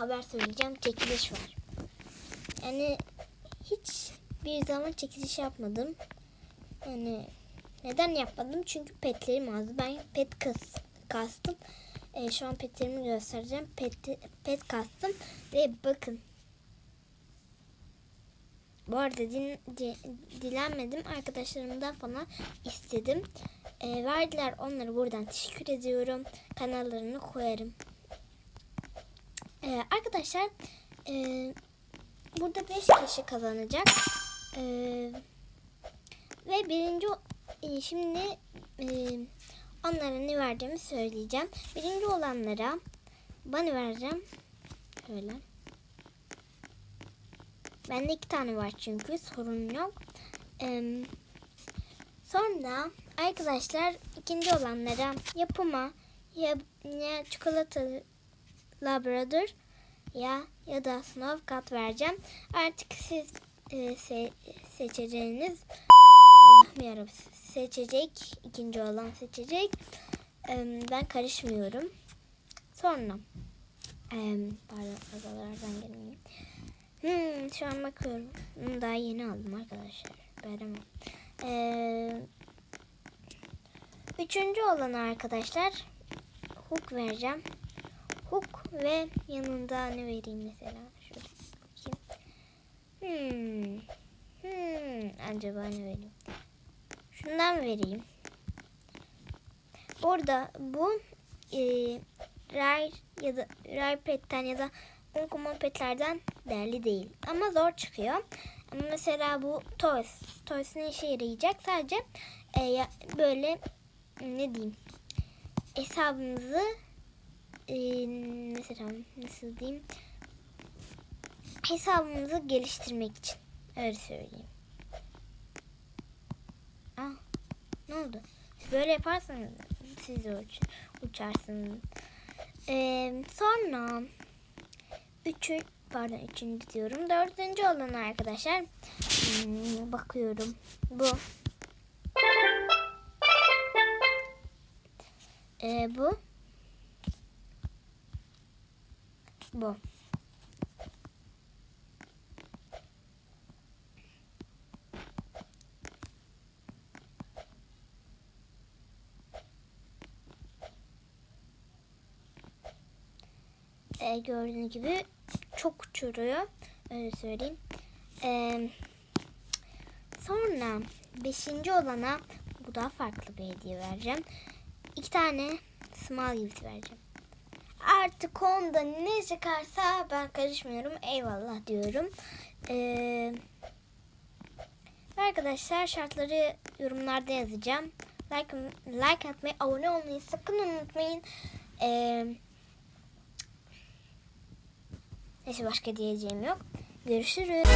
haber söyleyeceğim. Çekiliş var. Yani hiç bir zaman çekiliş yapmadım. Yani neden yapmadım? Çünkü petlerim azdı. Ben pet kas, kastım. Ee, şu an petlerimi göstereceğim. Pet, pet kastım. Ve bakın. Bu arada din, di- dilenmedim. Arkadaşlarımdan falan istedim. Ee, verdiler onları buradan teşekkür ediyorum. Kanallarını koyarım. Ee, arkadaşlar e, burada 5 kişi kazanacak. Ee, ve birinci e, şimdi e, onlara ne vereceğimi söyleyeceğim. Birinci olanlara bana vereceğim. Şöyle. Bende iki tane var çünkü sorun yok. Ee, sonra arkadaşlar ikinci olanlara yapıma ya, ya çikolatalı labrador ya ya da snow cat vereceğim. Artık siz e, se- seçeceğiniz Allah'ım yarabbim seçecek ikinci olan seçecek. Ee, ben karışmıyorum. Sonra ee, pardon aralardan gelmeyeyim. Hmm, şu an bakıyorum. Daha yeni aldım arkadaşlar. Veremem. Ee, üçüncü olan arkadaşlar hook vereceğim. Hook ve yanında ne vereyim mesela? Şöyle bakayım. Hmm. Hmm. Acaba ne vereyim? Şundan vereyim. Orada bu e, Rare ya da Rare Pet'ten ya da Uncommon Pet'lerden değerli değil. Ama zor çıkıyor. Ama mesela bu Toys. Toys ne işe yarayacak? Sadece e, böyle ne diyeyim hesabınızı mesela nasıl diyeyim hesabımızı geliştirmek için öyle söyleyeyim. Aa, ne oldu? Böyle yaparsanız siz uç, uçarsınız. Ee, sonra üçü pardon üçüncü diyorum. Dördüncü olan arkadaşlar hmm, bakıyorum. Bu. Ee, bu. Bu. Ee, gördüğünüz gibi çok uçuruyor. Öyle söyleyeyim. Ee, sonra beşinci olana bu daha farklı bir hediye vereceğim. İki tane small gift vereceğim. Artık onda ne çıkarsa ben karışmıyorum. Eyvallah diyorum. Ee, arkadaşlar şartları yorumlarda yazacağım. Like, like atmayı, abone olmayı sakın unutmayın. Ee, neyse başka diyeceğim yok. Görüşürüz.